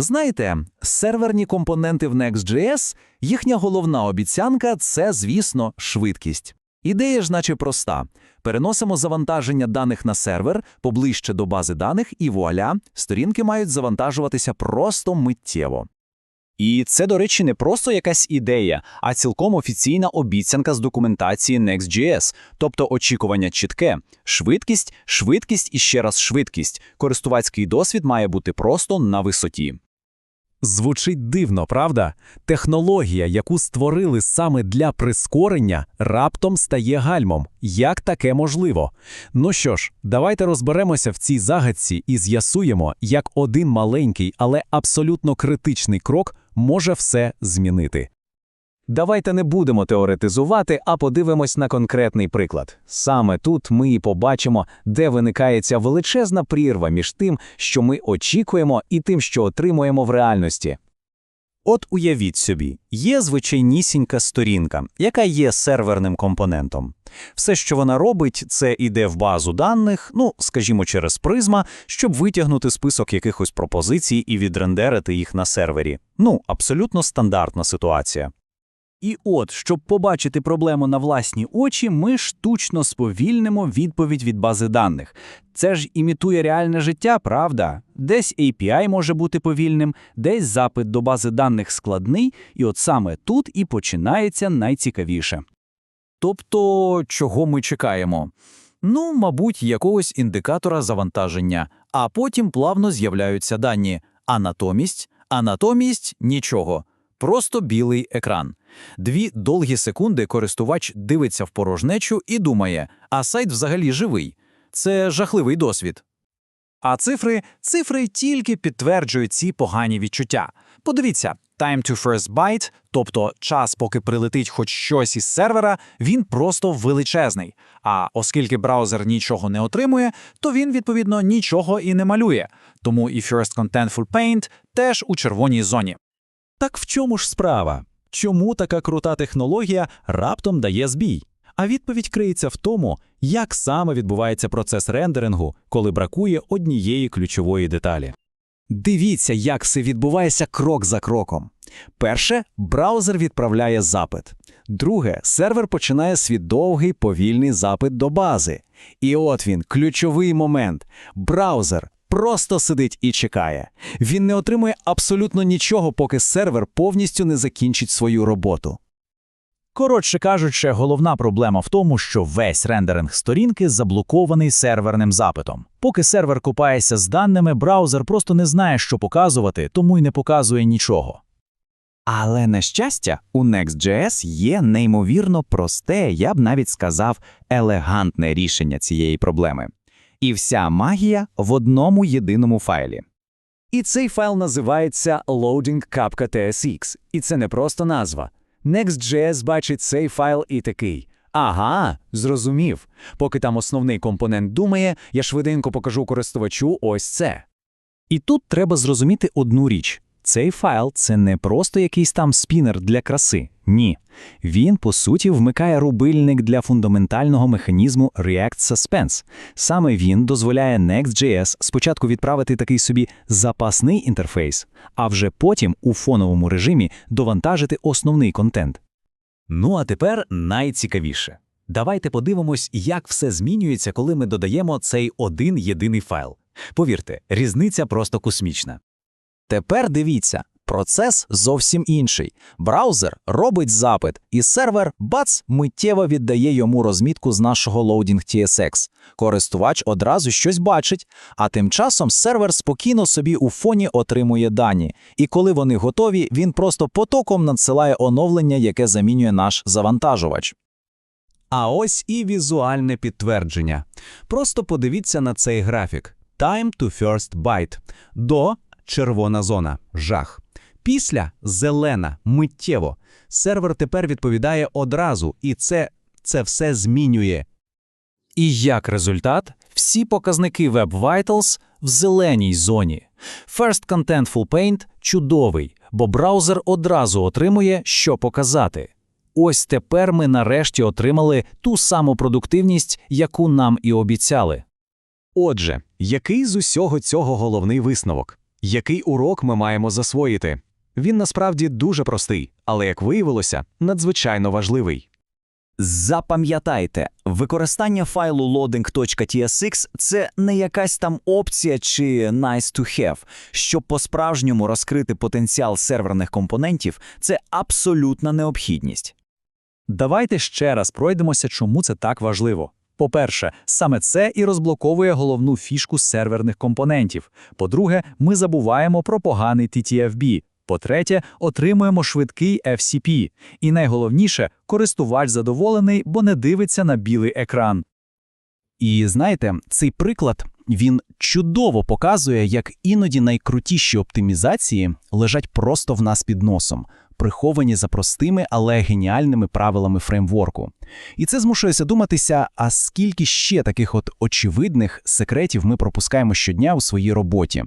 Знаєте, серверні компоненти в Next.js, їхня головна обіцянка це, звісно, швидкість. Ідея ж наче проста. Переносимо завантаження даних на сервер поближче до бази даних, і вуаля, сторінки мають завантажуватися просто миттєво. І це, до речі, не просто якась ідея, а цілком офіційна обіцянка з документації Next.js, тобто очікування чітке. Швидкість, швидкість і ще раз швидкість. Користувацький досвід має бути просто на висоті. Звучить дивно, правда? Технологія, яку створили саме для прискорення, раптом стає гальмом. Як таке можливо? Ну що ж, давайте розберемося в цій загадці і з'ясуємо, як один маленький, але абсолютно критичний крок може все змінити. Давайте не будемо теоретизувати, а подивимось на конкретний приклад. Саме тут ми і побачимо, де виникає ця величезна прірва між тим, що ми очікуємо, і тим, що отримуємо в реальності. От уявіть собі, є звичайнісінька сторінка, яка є серверним компонентом. Все, що вона робить, це йде в базу даних, ну, скажімо, через призма, щоб витягнути список якихось пропозицій і відрендерити їх на сервері. Ну, абсолютно стандартна ситуація. І от, щоб побачити проблему на власні очі, ми штучно сповільнимо відповідь від бази даних. Це ж імітує реальне життя, правда? Десь API може бути повільним, десь запит до бази даних складний, і от саме тут і починається найцікавіше. Тобто, чого ми чекаємо? Ну, мабуть, якогось індикатора завантаження, а потім плавно з'являються дані. А натомість, а натомість нічого. Просто білий екран. Дві довгі секунди користувач дивиться в порожнечу і думає, а сайт взагалі живий. Це жахливий досвід. А цифри, цифри тільки підтверджують ці погані відчуття. Подивіться, time to first byte, тобто час, поки прилетить хоч щось із сервера, він просто величезний. А оскільки браузер нічого не отримує, то він, відповідно, нічого і не малює. Тому і First Contentful Paint теж у червоній зоні. Так в чому ж справа? Чому така крута технологія раптом дає збій? А відповідь криється в тому, як саме відбувається процес рендерингу, коли бракує однієї ключової деталі. Дивіться, як це відбувається крок за кроком. Перше, браузер відправляє запит. Друге, сервер починає свій довгий повільний запит до бази. І от він, ключовий момент. Браузер просто сидить і чекає. Він не отримує абсолютно нічого, поки сервер повністю не закінчить свою роботу. Коротше кажучи, головна проблема в тому, що весь рендеринг сторінки заблокований серверним запитом. Поки сервер купається з даними, браузер просто не знає, що показувати, тому й не показує нічого. Але на щастя, у Next.js є неймовірно просте, я б навіть сказав, елегантне рішення цієї проблеми. І вся магія в одному єдиному файлі. І цей файл називається loading.tsx. І це не просто назва. Next.js бачить цей файл і такий. Ага, зрозумів. Поки там основний компонент думає, я швиденько покажу користувачу ось це. І тут треба зрозуміти одну річ. Цей файл це не просто якийсь там спінер для краси. Ні. Він, по суті, вмикає рубильник для фундаментального механізму React Suspense. Саме він дозволяє Next.js спочатку відправити такий собі запасний інтерфейс, а вже потім у фоновому режимі довантажити основний контент. Ну а тепер найцікавіше. Давайте подивимось, як все змінюється, коли ми додаємо цей один єдиний файл. Повірте, різниця просто космічна. Тепер дивіться, процес зовсім інший. Браузер робить запит, і сервер бац миттєво віддає йому розмітку з нашого Loading.tsx. Користувач одразу щось бачить, а тим часом сервер спокійно собі у фоні отримує дані. І коли вони готові, він просто потоком надсилає оновлення, яке замінює наш завантажувач. А ось і візуальне підтвердження. Просто подивіться на цей графік. Time to first byte. До червона зона жах. Після зелена миттєво. Сервер тепер відповідає одразу, і це, це все змінює. І як результат, всі показники Web Vitals в зеленій зоні. First Contentful Paint чудовий, бо браузер одразу отримує, що показати. Ось тепер ми нарешті отримали ту саму продуктивність, яку нам і обіцяли. Отже, який з усього цього головний висновок? Який урок ми маємо засвоїти? Він насправді дуже простий, але, як виявилося, надзвичайно важливий. Запам'ятайте, використання файлу loading.tsx – це не якась там опція чи nice to have. Щоб по-справжньому розкрити потенціал серверних компонентів, це абсолютна необхідність. Давайте ще раз пройдемося, чому це так важливо. По-перше, саме це і розблоковує головну фішку серверних компонентів. По-друге, ми забуваємо про поганий TTFB. По-третє, отримуємо швидкий FCP. І найголовніше, користувач задоволений, бо не дивиться на білий екран. І знаєте, цей приклад він чудово показує, як іноді найкрутіші оптимізації лежать просто в нас під носом, приховані за простими, але геніальними правилами фреймворку. І це змушує задуматися, а скільки ще таких от очевидних секретів ми пропускаємо щодня у своїй роботі.